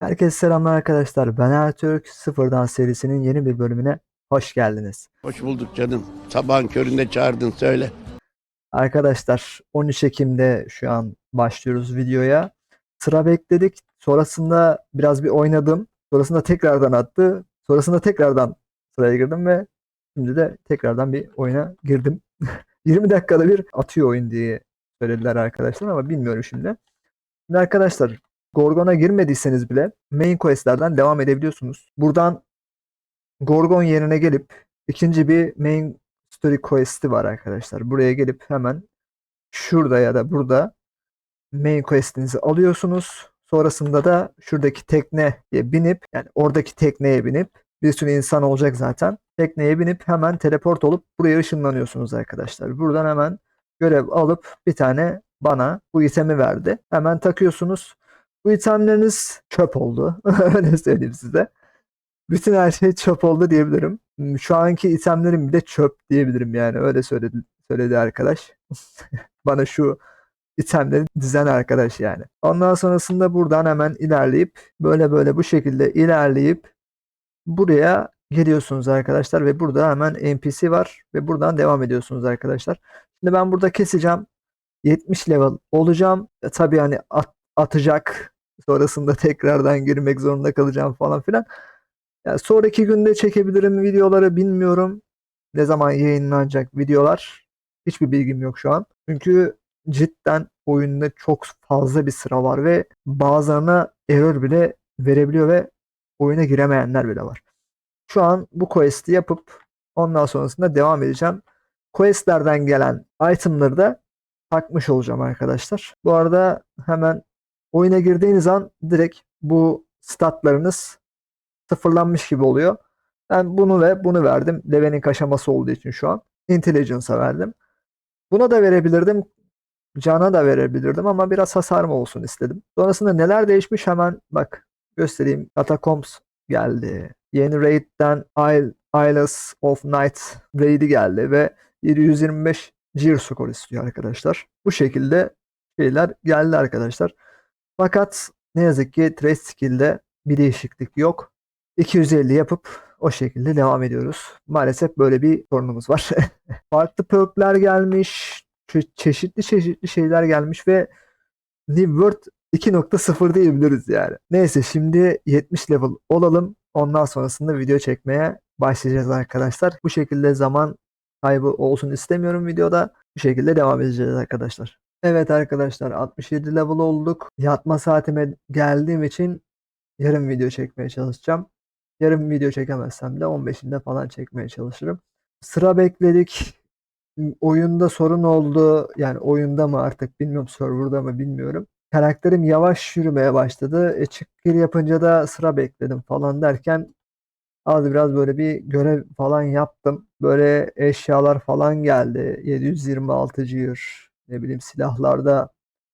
Herkese selamlar arkadaşlar. Ben Ertürk. Sıfırdan serisinin yeni bir bölümüne hoş geldiniz. Hoş bulduk canım. Sabahın köründe çağırdın söyle. Arkadaşlar 13 Ekim'de şu an başlıyoruz videoya. Sıra bekledik. Sonrasında biraz bir oynadım. Sonrasında tekrardan attı. Sonrasında tekrardan sıraya girdim ve şimdi de tekrardan bir oyuna girdim. 20 dakikada bir atıyor oyun diye söylediler arkadaşlar ama bilmiyorum şimdi. Şimdi arkadaşlar Gorgon'a girmediyseniz bile main quest'lerden devam edebiliyorsunuz. Buradan Gorgon yerine gelip ikinci bir main story quest'i var arkadaşlar. Buraya gelip hemen şurada ya da burada main quest'inizi alıyorsunuz. Sonrasında da şuradaki tekneye binip yani oradaki tekneye binip bir sürü insan olacak zaten. Tekneye binip hemen teleport olup buraya ışınlanıyorsunuz arkadaşlar. Buradan hemen görev alıp bir tane bana bu itemi verdi. Hemen takıyorsunuz. Bu itemleriniz çöp oldu. Öyle söyleyeyim size. Bütün her şey çöp oldu diyebilirim. Hmm, Şu anki itemlerim bile çöp diyebilirim yani. Öyle söyledi, söyledi arkadaş. Bana şu itemleri dizen arkadaş yani. Ondan sonrasında buradan hemen ilerleyip böyle böyle bu şekilde ilerleyip buraya geliyorsunuz arkadaşlar ve burada hemen NPC var ve buradan devam ediyorsunuz arkadaşlar. Şimdi ben burada keseceğim. 70 level olacağım. E, tabii hani at- atacak. Sonrasında tekrardan girmek zorunda kalacağım falan filan. Yani sonraki günde çekebilirim videoları bilmiyorum. Ne zaman yayınlanacak videolar hiçbir bilgim yok şu an. Çünkü cidden oyunda çok fazla bir sıra var ve bazılarına error bile verebiliyor ve oyuna giremeyenler bile var. Şu an bu quest'i yapıp ondan sonrasında devam edeceğim. Quest'lerden gelen itemları da takmış olacağım arkadaşlar. Bu arada hemen oyuna girdiğiniz an direkt bu statlarınız sıfırlanmış gibi oluyor. Ben bunu ve bunu verdim. Leveling aşaması olduğu için şu an. Intelligence'a verdim. Buna da verebilirdim. Can'a da verebilirdim ama biraz hasarım olsun istedim. Sonrasında neler değişmiş hemen bak göstereyim. Catacombs geldi. Yeni raid'den Isle, Isles of Night raid'i geldi ve 725 Gear skor istiyor arkadaşlar. Bu şekilde şeyler geldi arkadaşlar. Fakat ne yazık ki Trace Skill'de bir değişiklik yok. 250 yapıp o şekilde devam ediyoruz. Maalesef böyle bir sorunumuz var. Farklı perkler gelmiş, çe- çeşitli çeşitli şeyler gelmiş ve New World 2.0 diyebiliriz yani. Neyse şimdi 70 level olalım. Ondan sonrasında video çekmeye başlayacağız arkadaşlar. Bu şekilde zaman kaybı olsun istemiyorum videoda. Bu şekilde devam edeceğiz arkadaşlar. Evet arkadaşlar 67 level olduk. Yatma saatime geldiğim için yarın video çekmeye çalışacağım. Yarın video çekemezsem de 15'inde falan çekmeye çalışırım. Sıra bekledik. Oyunda sorun oldu. Yani oyunda mı artık bilmiyorum serverda mı bilmiyorum. Karakterim yavaş yürümeye başladı. E, çık gir yapınca da sıra bekledim falan derken az biraz böyle bir görev falan yaptım. Böyle eşyalar falan geldi. 726 gear. Ne bileyim silahlarda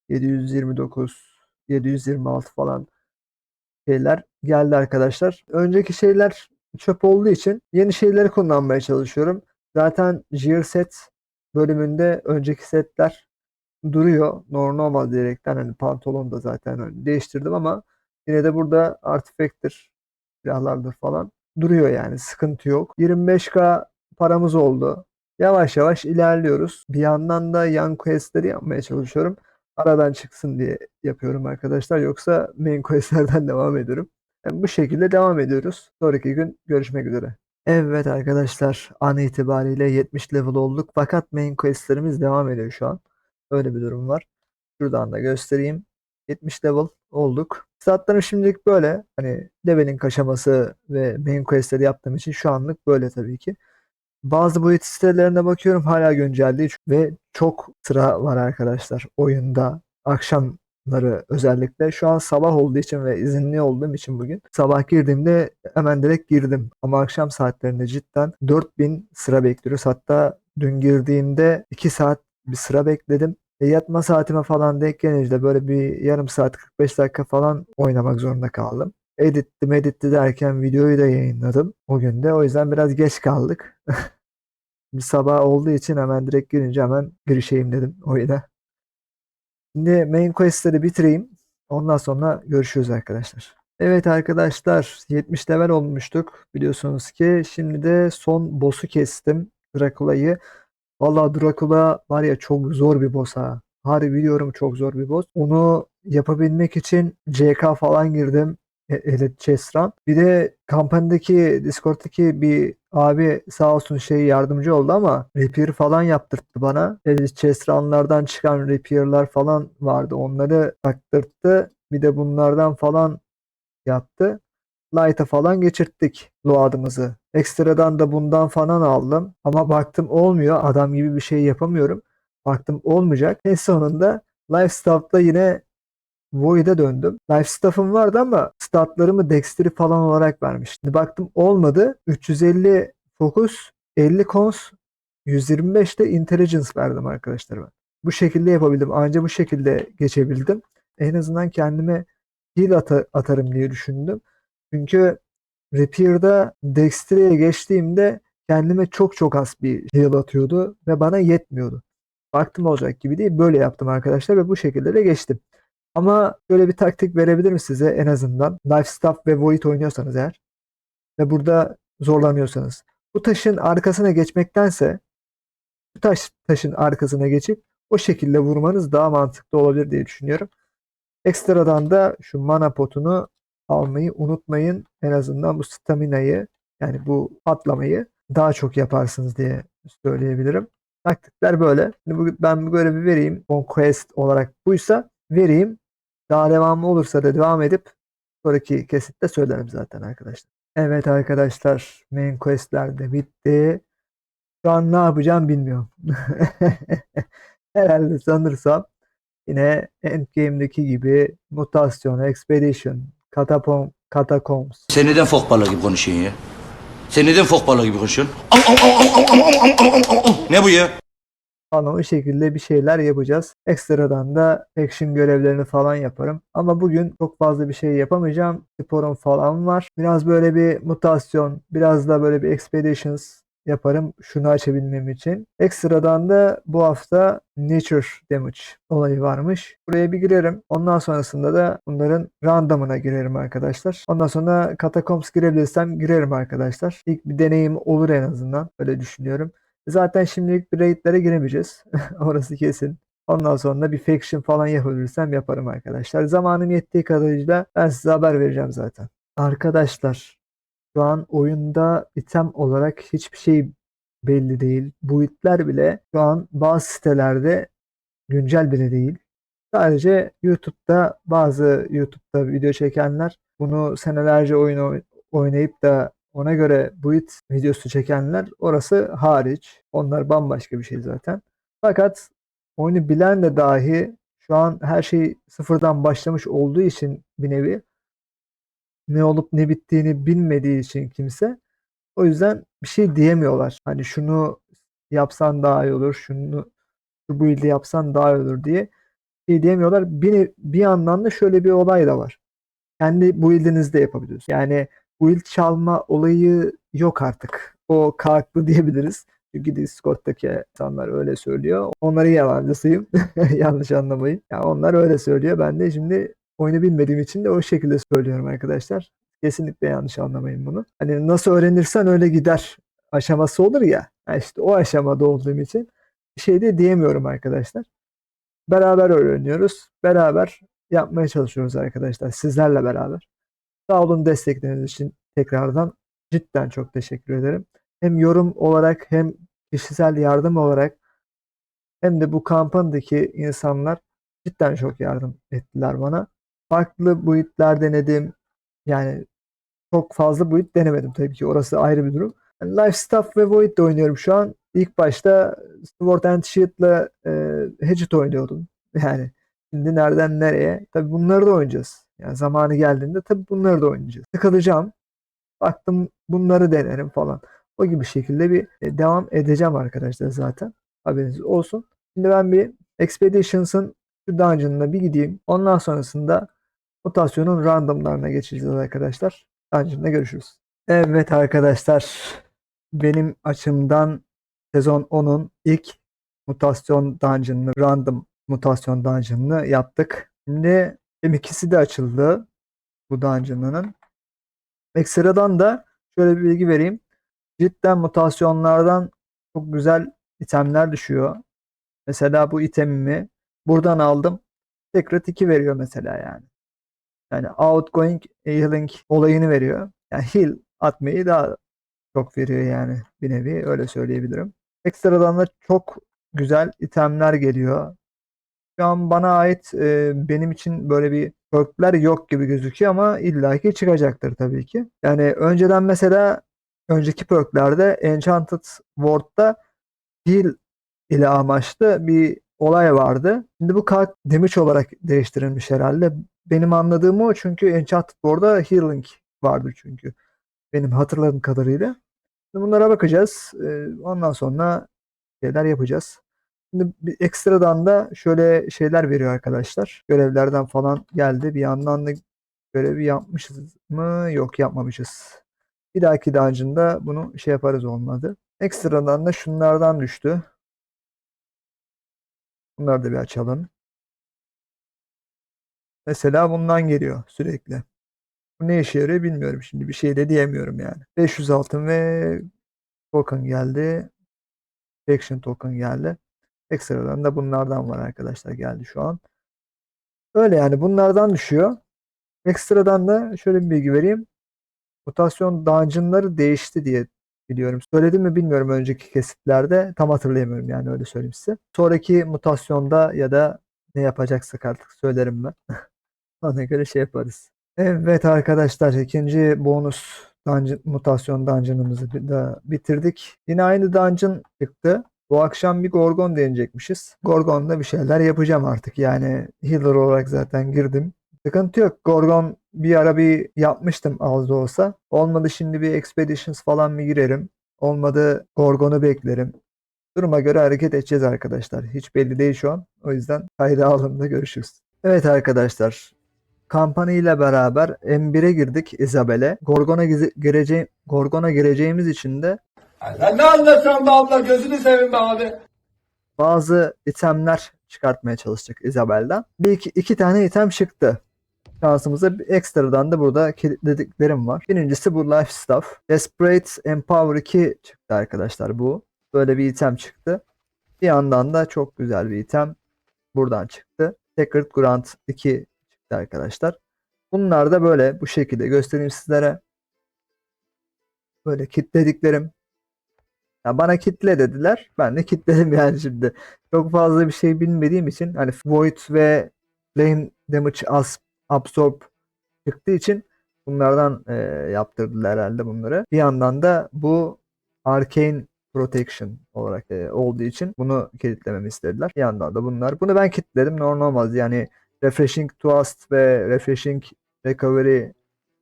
729, 726 falan şeyler geldi arkadaşlar. Önceki şeyler çöp olduğu için yeni şeyleri kullanmaya çalışıyorum. Zaten Gear Set bölümünde önceki setler duruyor. Normal diyerekten hani pantolon da zaten hani değiştirdim ama yine de burada artifact'tir, silahlardır falan duruyor yani sıkıntı yok. 25k paramız oldu. Yavaş yavaş ilerliyoruz. Bir yandan da yan quest'leri yapmaya çalışıyorum. Aradan çıksın diye yapıyorum arkadaşlar. Yoksa main quest'lerden devam ediyorum. Yani bu şekilde devam ediyoruz. Sonraki gün görüşmek üzere. Evet arkadaşlar an itibariyle 70 level olduk. Fakat main quest'lerimiz devam ediyor şu an. Öyle bir durum var. Şuradan da göstereyim. 70 level olduk. Statlarım şimdilik böyle. Hani leveling aşaması ve main quest'leri yaptığım için şu anlık böyle tabii ki. Bazı boyut sitelerine bakıyorum hala güncel değil ve çok sıra var arkadaşlar oyunda akşamları özellikle. Şu an sabah olduğu için ve izinli olduğum için bugün sabah girdiğimde hemen direkt girdim. Ama akşam saatlerinde cidden 4000 sıra bekliyoruz. Hatta dün girdiğimde 2 saat bir sıra bekledim. E, yatma saatime falan denk gelince böyle bir yarım saat 45 dakika falan oynamak zorunda kaldım. Editti meditti derken videoyu da yayınladım o gün de. O yüzden biraz geç kaldık. Bir sabah olduğu için hemen direkt girince hemen girişeyim dedim oyuna. Şimdi main quest'leri bitireyim. Ondan sonra görüşürüz arkadaşlar. Evet arkadaşlar 70 level olmuştuk biliyorsunuz ki. Şimdi de son boss'u kestim. Drakula'yı. Vallahi Drakula var ya çok zor bir boss ha. Harbi biliyorum çok zor bir boss. Onu yapabilmek için CK falan girdim. E- Elite Chess Run. Bir de kampanyadaki Discord'daki bir abi sağ olsun şey yardımcı oldu ama repair falan yaptırttı bana. Elite Chess Run'lardan çıkan repair'lar falan vardı. Onları taktırttı. Bir de bunlardan falan yaptı. Light'a falan geçirttik load'ımızı. Ekstradan da bundan falan aldım. Ama baktım olmuyor. Adam gibi bir şey yapamıyorum. Baktım olmayacak. En sonunda Lifestaff'ta yine Void'e döndüm. Lifestaff'ım vardı ama statlarımı Dexter'i falan olarak vermiştim. Baktım olmadı. 350 Focus, 50 Cons, 125 de Intelligence verdim arkadaşlar. Bu şekilde yapabildim. Anca bu şekilde geçebildim. En azından kendime heal ata- atarım diye düşündüm. Çünkü Rapier'da Dexter'e geçtiğimde kendime çok çok az bir heal atıyordu ve bana yetmiyordu. Baktım olacak gibi değil. Böyle yaptım arkadaşlar ve bu şekilde de geçtim. Ama şöyle bir taktik verebilirim size en azından. Life Staff ve Void oynuyorsanız eğer ve burada zorlanıyorsanız. Bu taşın arkasına geçmektense bu taş, taşın arkasına geçip o şekilde vurmanız daha mantıklı olabilir diye düşünüyorum. Ekstradan da şu mana potunu almayı unutmayın. En azından bu staminayı yani bu patlamayı daha çok yaparsınız diye söyleyebilirim. Taktikler böyle. Şimdi ben bu görevi vereyim. Conquest olarak buysa vereyim. Daha devamı olursa da devam edip sonraki kesitte söylerim zaten arkadaşlar. Evet arkadaşlar main questler de bitti. Şu an ne yapacağım bilmiyorum. Herhalde sanırsam yine Endgame'deki gibi mutasyon, expedition, katapom, catacombs. Sen neden fok balığı gibi konuşuyorsun ya? Sen neden fok balığı gibi konuşuyorsun? Ne bu ya? Falan o şekilde bir şeyler yapacağız. Ekstradan da action görevlerini falan yaparım. Ama bugün çok fazla bir şey yapamayacağım. Sporum falan var. Biraz böyle bir mutasyon, biraz da böyle bir expeditions yaparım şunu açabilmem için. Ekstradan da bu hafta nature damage olayı varmış. Buraya bir girerim. Ondan sonrasında da bunların random'ına girerim arkadaşlar. Ondan sonra Catacombs girebilirsem girerim arkadaşlar. İlk bir deneyim olur en azından. Öyle düşünüyorum. Zaten şimdilik bir raidlere giremeyeceğiz. Orası kesin. Ondan sonra bir faction falan yapabilirsem yaparım arkadaşlar. Zamanım yettiği kadarıyla ben size haber vereceğim zaten. Arkadaşlar şu an oyunda item olarak hiçbir şey belli değil. Bu itler bile şu an bazı sitelerde güncel bile değil. Sadece YouTube'da bazı YouTube'da video çekenler bunu senelerce oyun oy- oynayıp da ona göre bu it videosu çekenler orası hariç. Onlar bambaşka bir şey zaten. Fakat oyunu bilen de dahi şu an her şey sıfırdan başlamış olduğu için bir nevi ne olup ne bittiğini bilmediği için kimse o yüzden bir şey diyemiyorlar. Hani şunu yapsan daha iyi olur, şunu şu build'i yapsan daha iyi olur diye şey diyemiyorlar. Bir, bir yandan da şöyle bir olay da var. Kendi build'inizde yapabiliyorsunuz. Yani build çalma olayı yok artık. O kalktı diyebiliriz. Çünkü Discord'daki insanlar öyle söylüyor. Onların yalancısıyım. Yanlış anlamayın. Yani onlar öyle söylüyor. Ben de şimdi oyunu bilmediğim için de o şekilde söylüyorum arkadaşlar. Kesinlikle yanlış anlamayın bunu. Hani nasıl öğrenirsen öyle gider aşaması olur ya. Ha işte o aşamada olduğum için şey de diyemiyorum arkadaşlar. Beraber öğreniyoruz. Beraber yapmaya çalışıyoruz arkadaşlar. Sizlerle beraber. Sağ olun destekleriniz için tekrardan cidden çok teşekkür ederim. Hem yorum olarak hem kişisel yardım olarak hem de bu kampanyadaki insanlar cidden çok yardım ettiler bana. Farklı boyutlar denedim. Yani çok fazla boyut denemedim tabii ki. Orası ayrı bir durum. Yani Life Staff ve Void de oynuyorum şu an. İlk başta Sword and Shield'la e, Hatchet oynuyordum. Yani şimdi nereden nereye? Tabii bunları da oynayacağız. Yani zamanı geldiğinde tabii bunları da oynayacağız. Sıkılacağım. Baktım bunları denerim falan. O gibi şekilde bir e, devam edeceğim arkadaşlar zaten. Haberiniz olsun. Şimdi ben bir Expeditions'ın şu dungeon'ına bir gideyim. Ondan sonrasında mutasyonun randomlarına geçeceğiz arkadaşlar. Dungeon'da görüşürüz. Evet arkadaşlar. Benim açımdan sezon 10'un ilk mutasyon dungeon'ını, random mutasyon dungeon'ını yaptık. Şimdi hem ikisi de açıldı. bu dungeon'ının. Ekstradan da şöyle bir bilgi vereyim. Cidden mutasyonlardan çok güzel itemler düşüyor. Mesela bu itemimi buradan aldım. Secret 2 veriyor mesela yani. Yani outgoing healing olayını veriyor. Yani heal atmayı daha çok veriyor yani bir nevi öyle söyleyebilirim. Ekstradan da çok güzel itemler geliyor. Şu an bana ait e, benim için böyle bir perkler yok gibi gözüküyor ama illaki çıkacaktır tabii ki. Yani önceden mesela önceki perklerde Enchanted Ward'da heal ile amaçlı bir olay vardı. Şimdi bu kart damage olarak değiştirilmiş herhalde. Benim anladığım o çünkü Enchanted Ward'da healing vardı çünkü. Benim hatırladığım kadarıyla. Şimdi bunlara bakacağız. Ee, Ondan sonra şeyler yapacağız. Şimdi bir ekstradan da şöyle şeyler veriyor arkadaşlar. Görevlerden falan geldi. Bir yandan da görevi yapmışız mı? Yok yapmamışız. Bir dahaki dungeon'da bunu şey yaparız olmadı. Ekstradan da şunlardan düştü. Bunları da bir açalım. Mesela bundan geliyor sürekli. Bu ne işe yarıyor bilmiyorum şimdi. Bir şey de diyemiyorum yani. 500 altın ve token geldi. Faction token geldi. Ekstradan da bunlardan var arkadaşlar geldi şu an. Öyle yani bunlardan düşüyor. Ekstradan da şöyle bir bilgi vereyim. Mutasyon dungeonları değişti diye biliyorum. Söyledim mi bilmiyorum önceki kesitlerde. Tam hatırlayamıyorum yani öyle söyleyeyim size. Sonraki mutasyonda ya da ne yapacaksak artık söylerim ben. Ona göre şey yaparız. Evet arkadaşlar ikinci bonus dungeon, mutasyon dungeon'ımızı da bitirdik. Yine aynı dungeon çıktı. Bu akşam bir Gorgon deneyecekmişiz. Gorgon'da bir şeyler yapacağım artık. Yani healer olarak zaten girdim. Sıkıntı yok. Gorgon bir ara bir yapmıştım az da olsa. Olmadı şimdi bir Expeditions falan bir girerim. Olmadı Gorgon'u beklerim. Duruma göre hareket edeceğiz arkadaşlar. Hiç belli değil şu an. O yüzden kayda alımda görüşürüz. Evet arkadaşlar. Kampanya ile beraber M1'e girdik Isabel'e. Gorgon'a gireceğim Gorgon'a gireceğimiz için de Sen ne anlatıyorsun be abla gözünü seveyim be abi. bazı itemler çıkartmaya çalıştık Isabel'den. Bir iki, iki tane item çıktı. Şansımıza bir ekstradan da burada kilitlediklerim var. Birincisi bu Life Stuff. Desperate Empower 2 çıktı arkadaşlar bu. Böyle bir item çıktı. Bir yandan da çok güzel bir item buradan çıktı. Sacred Grant 2 çıktı arkadaşlar. Bunlar da böyle bu şekilde göstereyim sizlere. Böyle kilitlediklerim. Ya bana kitle dediler. Ben de kitledim yani şimdi. Çok fazla bir şey bilmediğim için hani Void ve Flame Damage as Absorb çıktığı için bunlardan e, yaptırdılar herhalde bunları. Bir yandan da bu Arcane Protection olarak e, olduğu için bunu kilitlememi istediler. Bir yandan da bunlar. Bunu ben kilitledim. Normal olmaz. Yani Refreshing Trust ve Refreshing Recovery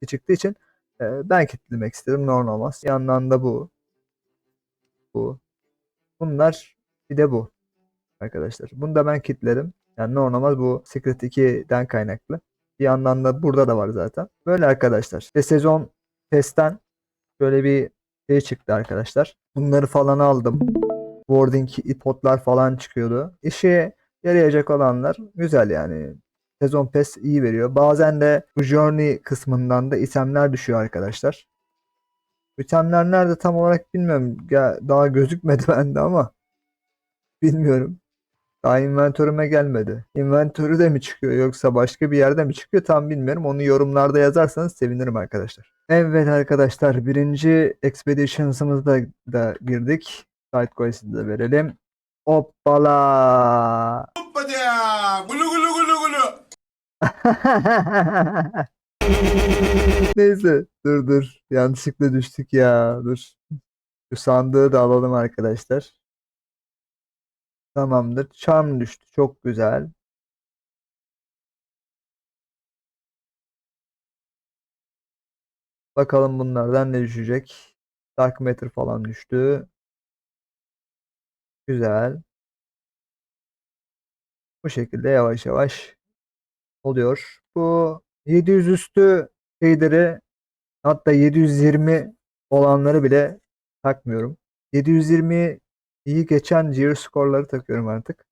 çıktığı için e, ben kilitlemek istedim. Normal olmaz. Bir yandan da bu. Bu. Bunlar bir de bu. Arkadaşlar. Bunu da ben kilitledim. Yani normal bu Secret 2'den kaynaklı. Bir yandan da burada da var zaten. Böyle arkadaşlar. Ve sezon testten şöyle bir şey çıktı arkadaşlar. Bunları falan aldım. Boarding potlar falan çıkıyordu. İşe yarayacak olanlar güzel yani. Sezon Pass iyi veriyor. Bazen de bu Journey kısmından da itemler düşüyor arkadaşlar. İtemler nerede tam olarak bilmiyorum. Ya, daha gözükmedi bende ama bilmiyorum. Daha inventörüme gelmedi. Inventörü de mi çıkıyor yoksa başka bir yerde mi çıkıyor tam bilmiyorum. Onu yorumlarda yazarsanız sevinirim arkadaşlar. Evet arkadaşlar birinci Expeditions'ımızda da girdik. Side quest'i de verelim. Hoppala. Ya. Gulu gulu gulu gulu. Neyse dur dur. Yanlışlıkla düştük ya. Dur. Şu sandığı da alalım arkadaşlar. Tamamdır. Charm düştü. Çok güzel. Bakalım bunlardan ne düşecek. Dark Matter falan düştü. Güzel. Bu şekilde yavaş yavaş oluyor. Bu 700 üstü şeyleri hatta 720 olanları bile takmıyorum. 720 iyi geçen gear skorları takıyorum artık.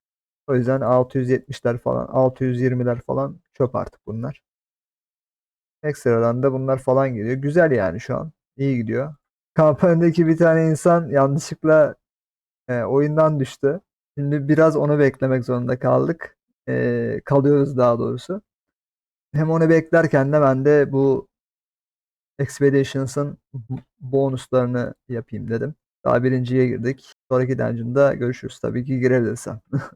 O yüzden 670'ler falan 620'ler falan çöp artık bunlar. Ekstradan da bunlar falan geliyor. Güzel yani şu an. İyi gidiyor. Kampanyadaki bir tane insan yanlışlıkla e, oyundan düştü. Şimdi biraz onu beklemek zorunda kaldık. E, kalıyoruz daha doğrusu. Hem onu beklerken de ben de bu Expeditions'ın bonuslarını yapayım dedim. Daha birinciye girdik. Sonraki dungeon'da görüşürüz. Tabii ki girebilirsem.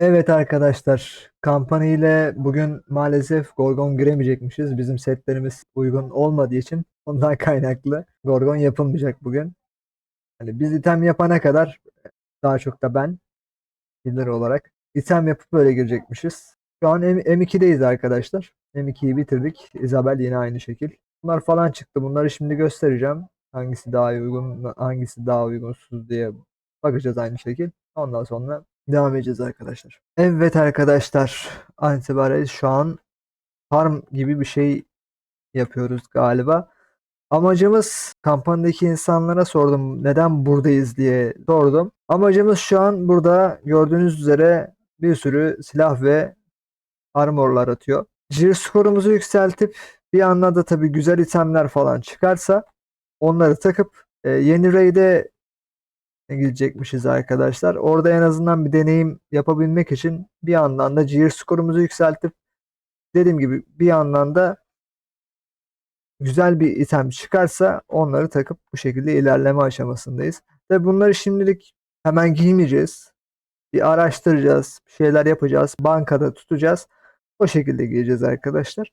Evet arkadaşlar, kampanya ile bugün maalesef Gorgon giremeyecekmişiz. Bizim setlerimiz uygun olmadığı için ondan kaynaklı Gorgon yapılmayacak bugün. Hani biz item yapana kadar daha çok da ben healer olarak item yapıp böyle girecekmişiz. Şu an M- M2'deyiz arkadaşlar. M2'yi bitirdik. Isabel yine aynı şekil. Bunlar falan çıktı. Bunları şimdi göstereceğim. Hangisi daha uygun, hangisi daha uygunsuz diye bakacağız aynı şekil. Ondan sonra devam edeceğiz arkadaşlar. Evet arkadaşlar. An itibariyle şu an farm gibi bir şey yapıyoruz galiba. Amacımız kampanyadaki insanlara sordum neden buradayız diye sordum. Amacımız şu an burada gördüğünüz üzere bir sürü silah ve armorlar atıyor. Gear skorumuzu yükseltip bir anda da tabii güzel itemler falan çıkarsa onları takıp e, yeni raid'e gidecekmişiz arkadaşlar. Orada en azından bir deneyim yapabilmek için bir yandan da gear skorumuzu yükseltip dediğim gibi bir yandan da güzel bir item çıkarsa onları takıp bu şekilde ilerleme aşamasındayız. Ve bunları şimdilik hemen giymeyeceğiz. Bir araştıracağız, bir şeyler yapacağız, bankada tutacağız. O şekilde giyeceğiz arkadaşlar.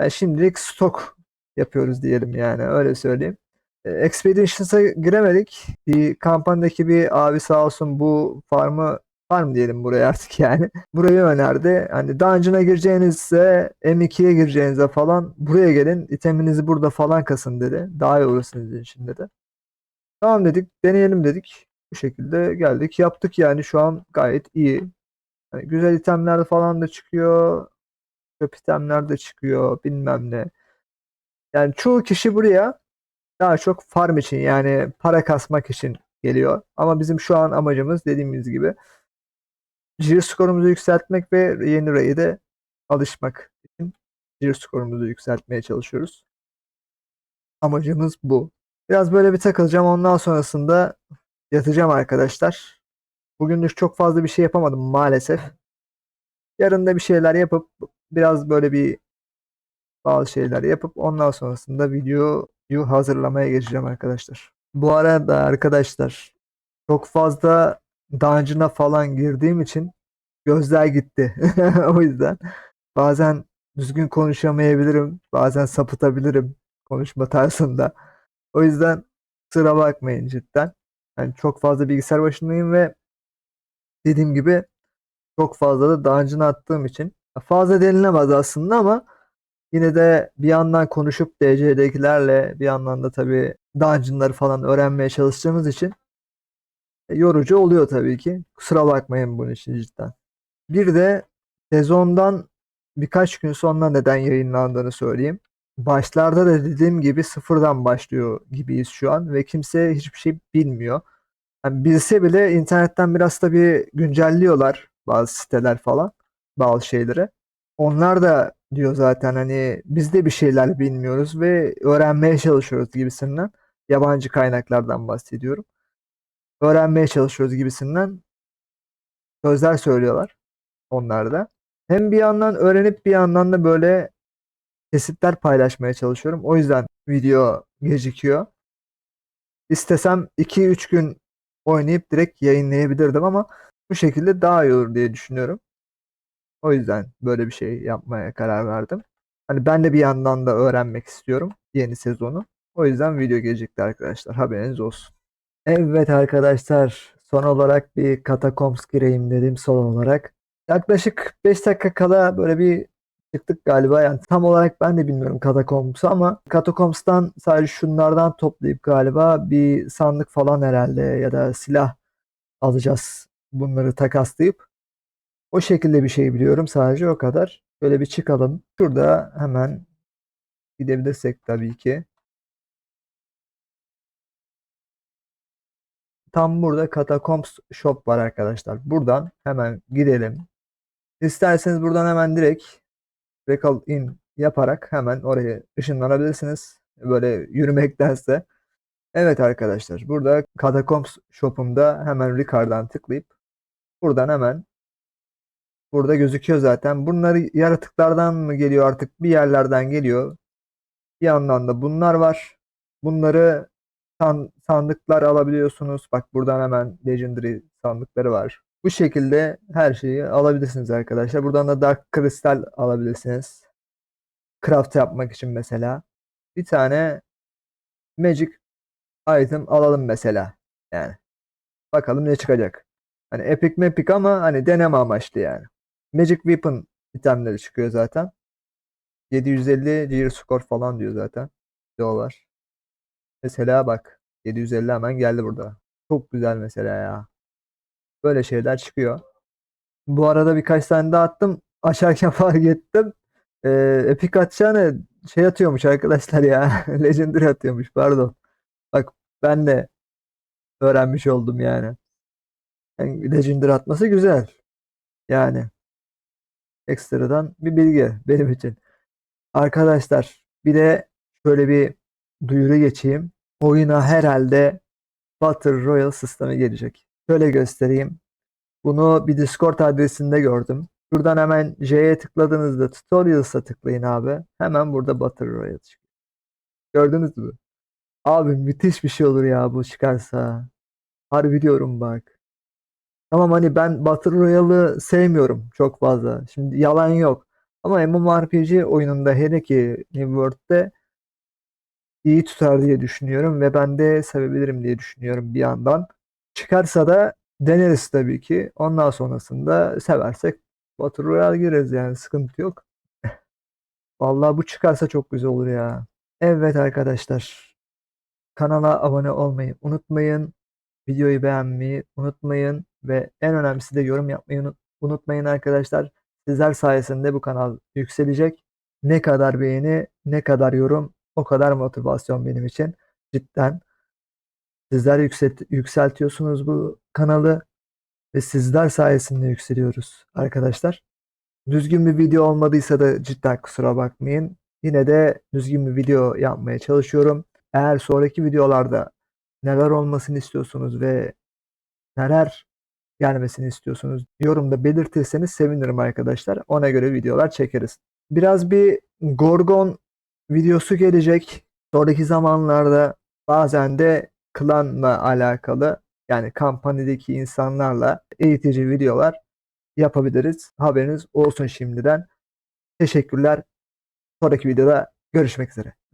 Yani şimdilik stok yapıyoruz diyelim yani öyle söyleyeyim. E, Expeditions'a giremedik. Bir kampanyadaki bir abi sağ olsun bu farmı farm diyelim buraya artık yani. Burayı önerdi. Hani dungeon'a gireceğinizse M2'ye gireceğinize falan buraya gelin. iteminizi burada falan kasın dedi. Daha iyi olur sizin için dedi. Tamam dedik. Deneyelim dedik. Bu şekilde geldik. Yaptık yani şu an gayet iyi. Hani güzel itemler falan da çıkıyor. Çöp itemler de çıkıyor. Bilmem ne. Yani çoğu kişi buraya daha çok farm için yani para kasmak için geliyor. Ama bizim şu an amacımız dediğimiz gibi gear skorumuzu yükseltmek ve yeni raid'e alışmak için gear skorumuzu yükseltmeye çalışıyoruz. Amacımız bu. Biraz böyle bir takılacağım. Ondan sonrasında yatacağım arkadaşlar. Bugünlük çok fazla bir şey yapamadım maalesef. Yarın da bir şeyler yapıp biraz böyle bir bazı şeyler yapıp ondan sonrasında videoyu hazırlamaya geçeceğim arkadaşlar. Bu arada arkadaşlar çok fazla dungeon'a falan girdiğim için gözler gitti. o yüzden bazen düzgün konuşamayabilirim. Bazen sapıtabilirim konuşma tarzında. O yüzden kusura bakmayın cidden. Yani çok fazla bilgisayar başındayım ve dediğim gibi çok fazla da dungeon'a attığım için fazla denilemez aslında ama yine de bir yandan konuşup DC'dekilerle bir yandan da tabii dungeon'ları falan öğrenmeye çalıştığımız için e, yorucu oluyor tabii ki. Kusura bakmayın bunun için cidden. Bir de sezondan birkaç gün sonra neden yayınlandığını söyleyeyim. Başlarda da dediğim gibi sıfırdan başlıyor gibiyiz şu an ve kimse hiçbir şey bilmiyor. Yani bilse bile internetten biraz tabii güncelliyorlar bazı siteler falan bazı şeyleri. Onlar da diyor zaten hani biz de bir şeyler bilmiyoruz ve öğrenmeye çalışıyoruz gibisinden. Yabancı kaynaklardan bahsediyorum. Öğrenmeye çalışıyoruz gibisinden sözler söylüyorlar onlar da. Hem bir yandan öğrenip bir yandan da böyle kesitler paylaşmaya çalışıyorum. O yüzden video gecikiyor. İstesem 2-3 gün oynayıp direkt yayınlayabilirdim ama bu şekilde daha iyi olur diye düşünüyorum. O yüzden böyle bir şey yapmaya karar verdim. Hani ben de bir yandan da öğrenmek istiyorum yeni sezonu. O yüzden video gelecekti arkadaşlar. Haberiniz olsun. Evet arkadaşlar son olarak bir Catacombs gireyim dedim son olarak. Yaklaşık 5 dakika kala böyle bir çıktık galiba. Yani tam olarak ben de bilmiyorum Catacombs'u ama Catacombs'tan sadece şunlardan toplayıp galiba bir sandık falan herhalde ya da silah alacağız. Bunları takaslayıp o şekilde bir şey biliyorum sadece o kadar. Şöyle bir çıkalım. Şurada hemen gidebilirsek tabii ki. Tam burada Catacombs Shop var arkadaşlar. Buradan hemen gidelim. İsterseniz buradan hemen direkt Recall in yaparak hemen oraya ışınlanabilirsiniz. Böyle yürümektense. Evet arkadaşlar burada Catacombs Shop'umda hemen Ricard'dan tıklayıp buradan hemen burada gözüküyor zaten. Bunları yaratıklardan mı geliyor artık bir yerlerden geliyor. Bir yandan da bunlar var. Bunları san- sandıklar alabiliyorsunuz. Bak buradan hemen Legendary sandıkları var. Bu şekilde her şeyi alabilirsiniz arkadaşlar. Buradan da Dark Crystal alabilirsiniz. Craft yapmak için mesela. Bir tane Magic item alalım mesela. Yani. Bakalım ne çıkacak. Hani epic mepic ama hani deneme amaçlı yani. Magic Weapon itemleri çıkıyor zaten. 750 gear score falan diyor zaten. Diyorlar. Mesela bak 750 hemen geldi burada. Çok güzel mesela ya. Böyle şeyler çıkıyor. Bu arada birkaç tane daha attım. Açarken fark ettim. Ee, Epic atacağını şey atıyormuş arkadaşlar ya. Legendary atıyormuş pardon. Bak ben de öğrenmiş oldum yani. Yani Legendary atması güzel. Yani ekstradan bir bilgi benim için. Arkadaşlar bir de şöyle bir duyuru geçeyim. Oyuna herhalde Battle Royale sistemi gelecek. Şöyle göstereyim. Bunu bir Discord adresinde gördüm. Şuradan hemen J'ye tıkladığınızda Tutorials'a tıklayın abi. Hemen burada Battle Royale çıkıyor. Gördünüz mü? Abi müthiş bir şey olur ya bu çıkarsa. Harbi diyorum bak. Tamam hani ben Battle Royale'ı sevmiyorum çok fazla. Şimdi yalan yok. Ama MMORPG oyununda hele ki New World'de iyi tutar diye düşünüyorum ve ben de sevebilirim diye düşünüyorum bir yandan. Çıkarsa da deneriz tabii ki. Ondan sonrasında seversek Battle Royale gireriz yani sıkıntı yok. Vallahi bu çıkarsa çok güzel olur ya. Evet arkadaşlar. Kanala abone olmayı unutmayın. Videoyu beğenmeyi unutmayın ve en önemlisi de yorum yapmayı unut- unutmayın arkadaşlar. Sizler sayesinde bu kanal yükselecek. Ne kadar beğeni, ne kadar yorum, o kadar motivasyon benim için. Cidden. Sizler yükselt yükseltiyorsunuz bu kanalı ve sizler sayesinde yükseliyoruz arkadaşlar. Düzgün bir video olmadıysa da cidden kusura bakmayın. Yine de düzgün bir video yapmaya çalışıyorum. Eğer sonraki videolarda neler olmasını istiyorsunuz ve neler gelmesini istiyorsunuz yorumda belirtirseniz sevinirim arkadaşlar. Ona göre videolar çekeriz. Biraz bir Gorgon videosu gelecek. Sonraki zamanlarda bazen de klanla alakalı yani kampanideki insanlarla eğitici videolar yapabiliriz. Haberiniz olsun şimdiden. Teşekkürler. Sonraki videoda görüşmek üzere.